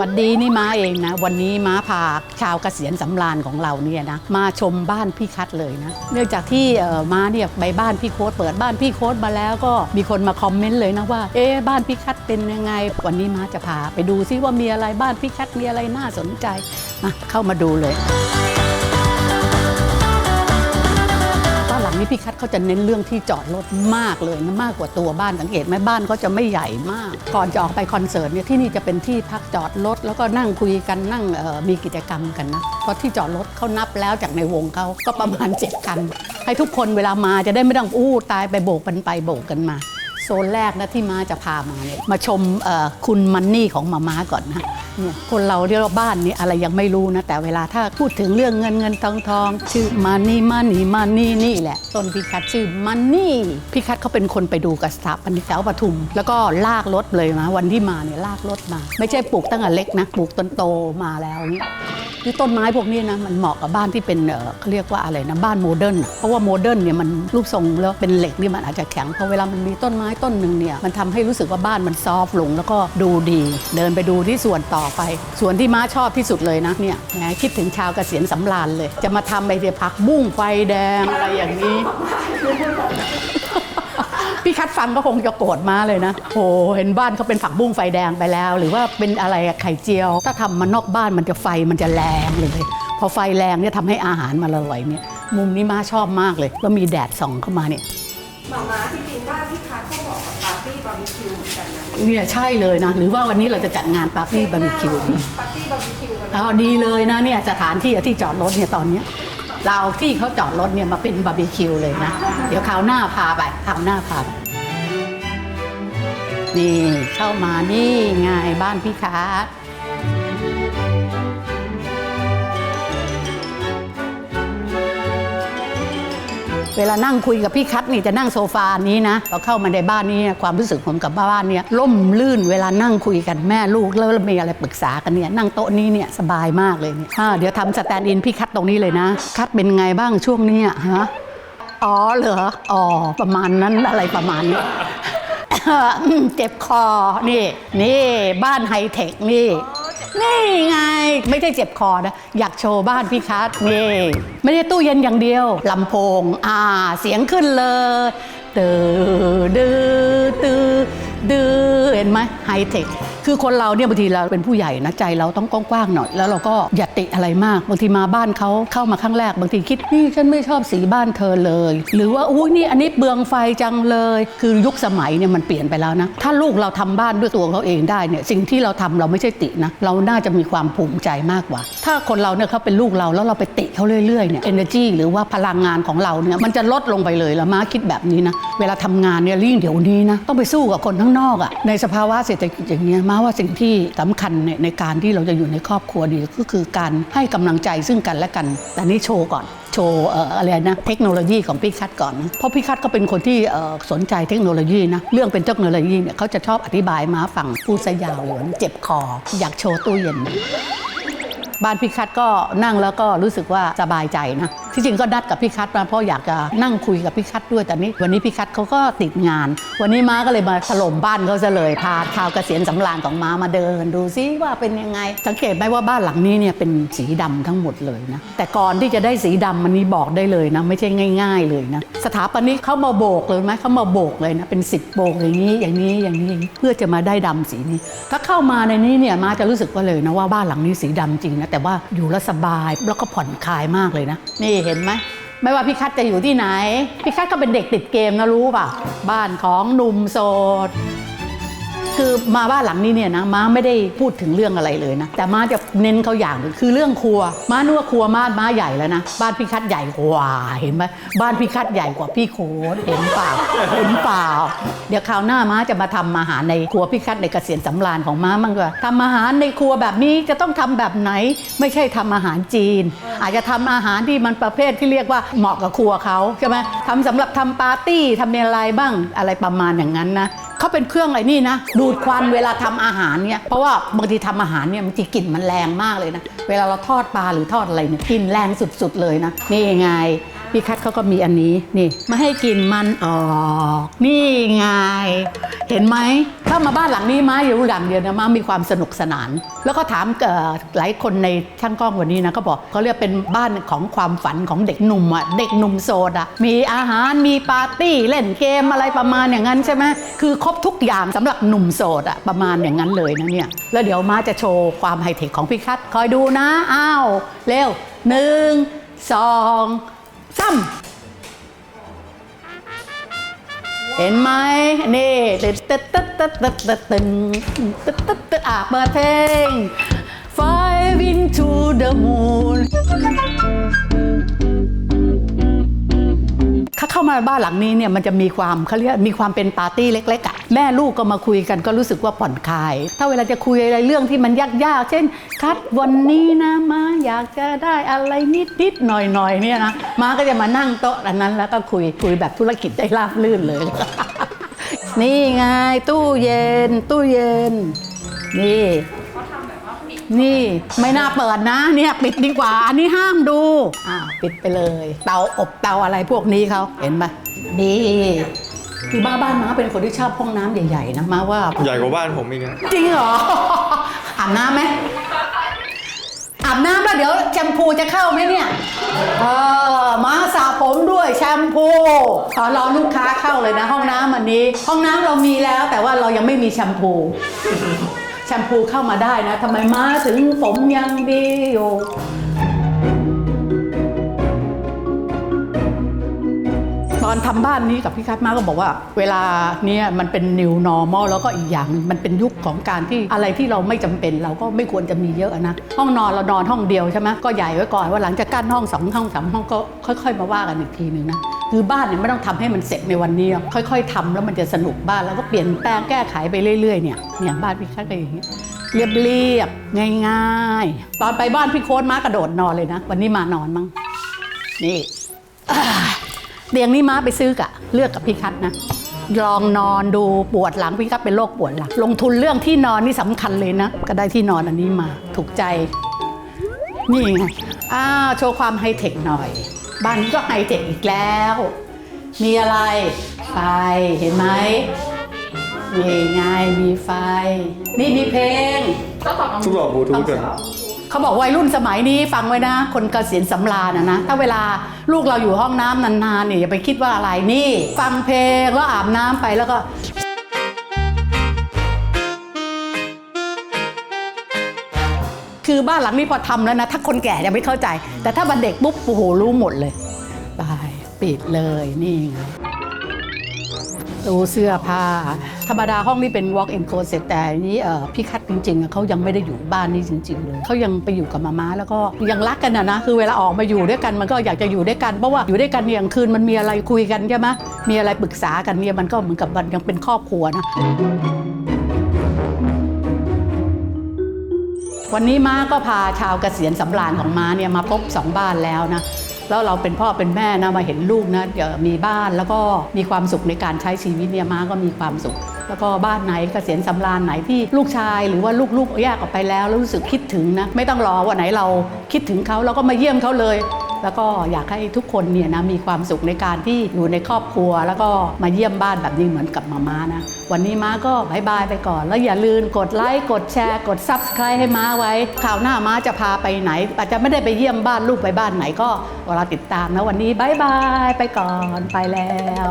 วันดีนี่ม้าเองนะ วันนี้ม้าพาชาวเกษียณสำราญของเราเนี่ยนะมาชมบ้านพี่คัดเลยนะ เนื่องจากที่ม้าเนี่ยไปบ้านพี่โค้ดเปิดบ้านพี่โค้ดมาแล้วก็มีคนมาคอมเมนต์เลยนะว่าเอ๊บ้านพี่คัดเป็นยังไง วันนี้ม้าจะพาไปดูซิว่ามีอะไรบ้านพี่คัดมีอะไรน่าสนใจมาเข้ามาดูเลย นี้พี่คัดเขาจะเน้นเรื่องที่จอดรถมากเลยนะมากกว่าตัวบ้านสังเกตไหมบ้านเขาจะไม่ใหญ่มาก ก่อนจะออกไปคอนเสิร์ตเนี่ยที่นี่จะเป็นที่พักจอดรถแล้วก็นั่งคุยกันนั่งมีกิจกรรมกันนะเพราะที่จอดรถเขานับแล้วจากในวงเขาก็ประมาณเจ็ดคันให้ทุกคนเวลามาจะได้ไม่ต้องอู้ตายไปโบกกันไปโบกกันมาโซนแรกนะที่มาจะพามาเนี่ยมาชมคุณมันนี่ของมาม้าก่อนนะ เนี่ยคนเราเรียกว่าบ้านนี้อะไรยังไม่รู้นะ แต่เวลาถ้าพูดถึงเรื่องเงินเงินทองทองชื่อมันนี่มันนี่มันนี่นี่แหละ ต้นพิคัดชื่อมันนี่พิคัดเขาเป็นคนไปดูกับสถาปนิกแถวปทุม แล้วก็ลากรถเลยนะวันที่มาเนี่ยลากรถมา ไม่ใช่ปลูกตั้งแต่เล็กนะปลูกต้นโตมาแล้วเนี่ยคือต้นไม้พวกนี้นะมันเหมาะกับบ้านที่เป็นเออเขาเรียกว่าอะไรนะบ้านโมเดิร์นเพราะว่าโมเดิร์นเนี่ยมันรูปทรงแล้วเป็นเหล็กนี่มันอาจจะแข็งพอเวลามันมีต้นไม้ต้นหนึ่งเนี่ยมันทำให้รู้สึกว่าบ้านมันซอฟลงแล้วก็ดูดี เดินไปดูที่ส่วนต่อไป ส่วนที่ม้าชอบที่สุดเลยนะเนี่ยแหมคิดถึงชาวเกษียณสำราญเลย จะมาทำไอเดียพักบุ้งไฟแดงอะไรอย่างนี้ พี่คัดฟังก็คงจะโกรธมาเลยนะโหเห็นบ้านเขาเป็นผักบุ้งไฟแดงไปแล้ว หรือว่าเป็นอะไรอะไข่เจียว ถ้าทำมานอกบ้านมันจะไฟมันจะแรงเลย พอไฟแรงเนี่ยทำให้อาหารมันอร่อยเนี่ย มุมนี้มาชอบมากเลย แล้วมีแดดส่องเข้ามาเนี่ย หมาม้าจริงๆบ้านที่คัดก็เหมาะกับปาร์ตี้บาร์บีคิว เหมือนกันนะเนี่ยใช่เลยนะ หรือว่าวันนี้เราจะจัดงานปาร์ตี้บาร์บีคิวปาร์ตี้บาร์บีคิวกันนะเอาดีเลยนะเนี่ยสถานที่ที่จอดรถเนี่ยตอนเนี้ยเราเอาที่เขาจอดรถเนี่ยมาเป็นบาร์บีคิวเลยนะ เดี๋ยวคราวหน้าพาไปคราวหน้าพาไปนี่เข้ามานี่ไงบ้านพี่คัส เวลานั่งคุยกับพี่คัทนี่จะนั่งโซฟานี้นะเราเข้ามาในบ้านนี้ความรู้สึกผมกับบ้านเนี่ยล่มลื่นเวลานั่งคุยกันแม่ลูกแล้วมีอะไรปรึกษากันเนี่ยนั่งโต๊ะนี้เนี่ยสบายมากเลยเนี่ยอ่าเดี๋ยวทำสแตนด์อินพี่คัทตรงนี้เลยนะ คัทเป็นไงบ้างช่วงเนี้ยฮะอ๋อเหรออ๋อประมาณนั้นอะไรประมาณนี้ เจ็บคอนี่ นี่บ้านไฮเทคนี่ นี่ไง ไม่ใช่เจ็บคอนะ อยากโชว์บ้านพี่คัทนี่ ไม่ได้ตู้เย็นอย่างเดียวลำโพง อ่า เสียงขึ้นเลยตือดือตือดือเห็นไหมไฮเทค คือคนเราเนี่ยบางทีเราเป็นผู้ใหญ่นะใจเราต้องกว้างๆหน่อย แล้วเราก็อย่าติอะไรมากบางทีมาบ้านเขาเข้ามาครั้งแรกบางทีคิดนี่ฉันไม่ชอบสีบ้านเธอเลย หรือว่าอุ้ยนี่อันนี้เปลืองไฟจังเลย คือยุคสมัยเนี่ยมันเปลี่ยนไปแล้วนะถ้าลูกเราทำบ้านด้วยตัวเขาเองได้เนี่ยสิ่งที่เราทำเราไม่ใช่ตินะเราน่าจะมีความภูมิใจมากกว่า ถ้าคนเราเนี่ยเขาเป็นลูกเราแล้วเราไปติเขาเรื่อยๆเนี่ย energy หรือว่าพลังงานของเราเนี่ยมันจะลดลงไปเลยละม้าคิดแบบนี้นะเวลาทำงานเนี่ยยิ่งเดี๋ยวนี้นะต้องไปสู้กับคนข้างนอกอะ่ะในสภาวะเศรษฐกิจอย่างเงี้ยมาว่าสิ่งที่สำคัญในในการที่เราจะอยู่ในครอบครัวดีก็คือการให้กำลังใจซึ่งกันและกัน แต่นี่โชว์ก่อนโชว์อะไรนะเทคโนโลยีของพี่คัดก่อนนะเพราะพี่คัดก็เป็นคนที่สนใจเทคโนโลยีนะเรื่องเป็นเทคโนโลยีเนี่ยเขาจะชอบอธิบายมาฟังพูดซะยาวเลยวันเจ็บคอ อยากโชว์ตู้เย็น บ้านพี่คัทก็นั่งแล้วก็รู้สึกว่าสบายใจนะ ที่จริงก็นัดกับพี่คัทมาเพราะอยากจะนั่งคุยกับพี่คัทด้วยแต่นี้ วันนี้พี่คัทเขาก็ติดงาน วันนี้ม้าก็เลยมาถล่มบ้านเขาซะเลยพาชาวเกษียณสำราญของม้ามาเดิน ดูซิว่าเป็นยังไง สังเกตไหมว่าบ้านหลังนี้เนี่ยเป็นสีดำทั้งหมดเลยนะแต่ก่อนที่จะได้สีดำมันนี้บอกได้เลยนะ ไม่ใช่ง่าย ๆ เลยนะสถาปนิกเขามาโบกเลยไหมเขามาโบกเลยนะเป็นสิบโบกอย่างนี้อย่างนี้อย่างนี้เพื่อจะมาได้ดำสีนี้ ถ้าเข้ามาในนี้เนี่ยมาจะรู้สึกว่าเลยนะว่าบ้านหลังนี้สีดำจริงนะแต่ว่าอยู่แล้วสบายแล้วก็ผ่อนคลายมากเลยนะ นี่เห็นไหมไม่ว่าพี่คัทจะอยู่ที่ไหน พี่คัทก็เป็นเด็กติดเกมนะรู้ป่ะ บ้านของหนุ่มโสด คือมาบ้านหลังนี้เนี่ยนะม้าไม่ได้พูดถึงเรื่องอะไรเลยนะ แต่ม้าจะเน้นเขาอย่างหนึ่งคือเรื่องครัว ม้านึกว่าครัวม้าม้าใหญ่แล้วนะ บ้านพี่คัดใหญ่กว่าเห็นไหมบ้านพี่คัดใหญ่กว่าพี่โค้ดเห็นเปล่าเห็นเปล่า เดี๋ยวคราวหน้าม้าจะมาทำอาหารในครัวพี่คัดในเกษียณสำราญของม้ามั่งก็ทำอาหารในครัวแบบนี้จะต้องทำแบบไหน ไม่ใช่ทำอาหารจีน อาจจะทำอาหารที่มันประเภทที่เรียกว่าเหมาะกับครัวเขาใช่ไหมทำสำหรับทำปาร์ตี้ทำอะไรบ้างอะไรประมาณอย่างนั้นนะ เขาเป็นเครื่องอะไรนี่นะ ดูดควันเวลาทำอาหารเนี่ยเพราะว่าบางทีทำอาหารเนี่ยมันจะกลิ่นมันแรงมากเลยนะ เวลาเราทอดปลาหรือทอดอะไรเนี่ยกลิ่นแรงสุดๆเลยนะนี่ไง พี่คัทเขาก็มีอันนี้นี่มาให้กินมันออก นี่ไง เห็นไหมถ้ามาบ้านหลังนี้มาอยู่หลังเดียวนะมามีความสนุกสนาน แล้วก็ถามเอ่อหลายคนในช่างกล้องวันนี้นะก็บอกเขาเรียกเป็นบ้านของความฝันของเด็กหนุ่มอะเด็กหนุ่มโสดอะมีอาหารมีปาร์ตี้เล่นเกมอะไรประมาณอย่างนั้นใช่ไหมคือครบทุกอย่างสำหรับหนุ่มโสดอะประมาณอย่างนั้นเลยนะเนี่ยแล้วเดี๋ยวมาจะโชว์ความไฮเทคของพี่คัทคอยดูนะอ้าวเร็วหนึ่งสอง ซ้ำเห็นไหมนี่ตึ๊ดตึ๊ดตึ๊ดตึ๊ดตึ๊ดตึ๊ดตึ๊ดตึ๊ดตึ๊ดตึ๊ดอะเปิดเพลง Five into the moon ามาบ้านหลังนี้เนี่ยมันจะมีความเขาเรียกมีความเป็นปาร์ตี้เล็กๆอะแม่ลูกก็มาคุยกันก็รู้สึกว่าผ่อนคลาย ถ้าเวลาจะคุยอะไรเรื่องที่มันยากๆ เช่น คัดวันนี้นะมาอยากจะได้อะไรนิดๆหน่อยๆเนี่ยนะมาก็จะมานั่งโต๊ะอันนั้นแล้วก็คุยคุยแบบธุรกิจได้ราบลื่นเลย นี่ไงตู้เย็น ตู้เย็น นี่ นี่ไม่น่าเปิดนะเนี่ยปิดดีกว่า อันนี้ห้ามดูอ่าปิดไปเลย เตาอบเตาอะไรพวกนี้เขาเห็นไหมดีคือบ้านบ้านม้าเป็นคนที่ชอบห้องน้ำใหญ่ๆนะม้าว่าใหญ่กว่าบ้านผมอีกนะจริงเหรออาบน้ำไหมอาบน้ำแล้วเดี๋ยวแชมพูจะเข้าไหมเนี่ยเออมาสระผมด้วยแชมพูขอรอลูกค้าเข้าเลยนะ ห้องน้ำอันนี้ ห้องน้ำเรามีแล้วแต่ว่าเรายังไม่มีแชมพูแชมพูเข้ามาได้นะทำไมมาถึงผมยังดีอยู่ตอนทำบ้านนี้กับพี่คัทมาก็บอกว่า เวลาเนี้ยมันเป็น new normal แล้วก็อีกอย่างนึงมันเป็นยุคของการที่อะไรที่เราไม่จำเป็น เราก็ไม่ควรจะมีเยอะนะห้องนอนเรานอนห้องเดียวใช่ไหมก็ใหญ่ไว้ก่อนว่าหลังจากกั้นห้องสองห้องสามห้องก็ค่อย ๆ มาว่ากันอีกทีหนึ่งนะ คือบ้านเนี่ยไม่ต้องทำให้มันเสร็จในวันนี้ค่อยๆทำแล้วมันจะสนุกบ้านแล้วก็เปลี่ยนแปลงแก้ไขไปเรื่อยๆเนี่ยเนี่ยบ้านพี่คัทก็อย่างนี้เรียบเรียบๆง่ายๆ ตอนไปบ้านพี่โค้ดม้ากระโดดนอนเลยนะ วันนี้มานอนมั้งนี่เตียงนี้ม้าไปซื้อกะเลือกกับพี่คัทนะลองนอนดูปวดหลังพี่คัทเป็นโรคปวดหลังลงทุนเรื่องที่นอนนี่สำคัญเลยนะ ก็ได้ที่นอนอันนี้มาถูกใจ นี่ไงอ้าวโชว์ความไฮเทคหน่อย บ้านนี้ก็ไฮเทคอีกแล้ว มีอะไร ไฟ เห็นไหมนี่ไงมีไฟ นี่มีเพลงก็ตอบน้องทุกดอกบลูทูธกันเขาบอกวัยรุ่นสมัยนี้ฟังไว้นะ คนเกษียณสำราญนะนะ ถ้าเวลาลูกเราอยู่ห้องน้ำนานๆเนี่ยอย่าไปคิดว่าอะไรนี่ ฟังเพลงแล้วอาบน้ำไปแล้วก็ คือบ้านหลังนี้พอทำแล้วนะ ถ้าคนแก่จะไม่เข้าใจ แต่ถ้าบันเด็กปุ๊บโอ้โหรู้หมดเลยไปปิดเลยนี่ไงตู้เสื้อผ้า ธรรมดาห้องนี้เป็น walk in closet แต่อันนี้พี่คัดจริงๆเขายังไม่ได้อยู่บ้านนี้จริง ๆ เลยเขายังไปอยู่กับมาม่าแล้วก็ยังรักกันนะนะคือเวลาออกมาอยู่ด้วยกันมันก็อยากจะอยู่ด้วยกันเพราะว่าอยู่ด้วยกันเนี่ยกลางคืนมันมีอะไรคุยกันใช่ไหมมีอะไรปรึกษากันเนี่ยมันก็เหมือนกับมันยังเป็นครอบครัวนะ วันนี้ม้าก็พาชาวเกษียณสำราญของม้าเนี่ยมาพบสองบ้านแล้วนะแล้วเราเป็นพ่อเป็นแม่นะมาเห็นลูกนะเดี๋ยวมีบ้านแล้วก็มีความสุขในการใช้ชีวิตเนี่ยม้าก็มีความสุข แล้วก็บ้านไหนเกษียณสำราญไหนที่ลูกชาย หรือว่าลูกๆแยกออกไปแล้วแล้วรู้สึกคิดถึงนะไม่ต้องรอวันไหนเราคิดถึงเขาเราก็มาเยี่ยมเขาเลย แล้วก็อยากให้ทุกคนเนี่ยนะมีความสุขในการที่อยู่ในครอบครัว แล้วก็มาเยี่ยมบ้านแบบนี้เหมือนกับมาม่านะ วันนี้ม้าก็บายบายไปก่อน แล้วอย่าลืมกดไลค์กดแชร์ กดซับสไครต์ให้ม้าไว้ข่าวหน้าม้าจะพาไปไหน อาจจะไม่ได้ไปเยี่ยมบ้านลูกไปบ้านไหนก็เราติดตามนะวันนี้บายบายไปก่อนไปแล้ว